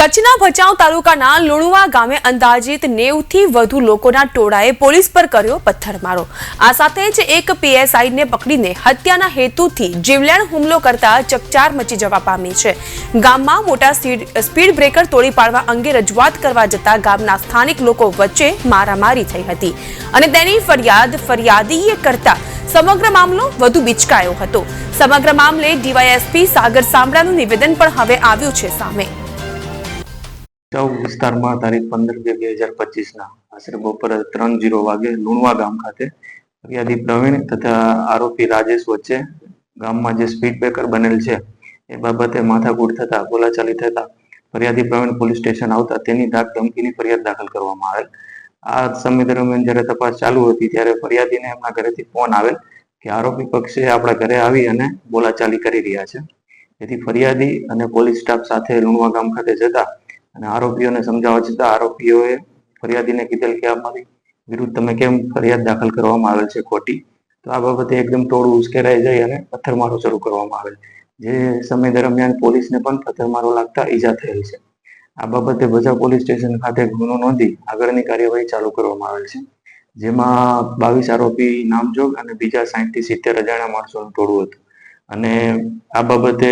કચ્છના ભચાઉ તાલુકાના લુણવા ગામે અંદાજિત નેવથી વધુ લોકોના ટોળાએ પોલીસ પર કર્યો પથ્થરમારો. આ સાથે જ એક પીએસઆઈને પકડીને હત્યાના હેતુથી જીવલેણ હુમલો કરતા ચકચાર મચી જવા પામી છે. ગામમાં મોટા સ્પીડ બ્રેકર તોડી પાડવા અંગે રજૂઆત કરવા જતા ગામના સ્થાનિક લોકો વચ્ચે મારામારી થઈ હતી અને તેની ફરિયાદ ફરિયાદીએ કરતા સમગ્ર મામલો વધુ બિચકાયો હતો. સમગ્ર મામલે ડીવાયએસપી સાગર સાંભળાનું નિવેદન પણ હવે આવ્યું છે સામે. ભચાઉ વિસ્તારમાં તારીખ પંદર બે બે હજાર પચીસના આશરે બપોરે ત્રણ જીરો વાગે લુણવા ગામ ખાતે ફરિયાદી પ્રવીણ તથા આરોપી રાજેશ વચ્ચે ગામમાં જે સ્પીડ બ્રેકર બનેલ છે, એ બાબતે માથાકૂટ થતા, બોલાચાલી થતા ફરિયાદી પ્રવીણ પોલીસ સ્ટેશન આવતા તેની ધાક ધમકીની ફરિયાદ દાખલ કરવામાં આવેલ. આ સમય દરમિયાન જ્યારે તપાસ ચાલુ હતી ત્યારે ફરિયાદીને એમના ઘરેથી ફોન આવેલ કે આરોપી પક્ષે આપણા ઘરે આવી અને બોલાચાલી કરી રહ્યા છે. તેથી ફરિયાદી અને પોલીસ સ્ટાફ સાથે લુણવા ગામ ખાતે જતા અને આરોપીઓને સમજાવવા છતાં આરોપીઓએ ફરિયાદીને કીધેલ કે અમારી વિરુદ્ધ તમે કેમ ફરિયાદ દાખલ કરવામાં આવેલ છે ખોટી? તો આ બાબતે એકદમ ટોળું ઉશ્કેરાઈ જાય અને પથ્થરમારો શરૂ કરવામાં આવેલ જે સમય દરમિયાન પોલીસને પણ પથ્થરમારો લાગતા ઈજા થયેલ છે. આ બાબતે ભજા પોલીસ સ્ટેશન ખાતે ગુનો નોંધી આગળની કાર્યવાહી ચાલુ કરવામાં આવેલ છે. જેમાં બાવીસ આરોપી નામજોગ અને બીજા સાહીઠ સિત્તેર અજાણ્યા માણસોનું ટોળું હતું. અને આ બાબતે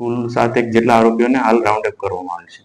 કુલ સાત એક જેટલા આરોપીઓને હાલ રાઉન્ડ અપ કરવામાં આવેલ છે.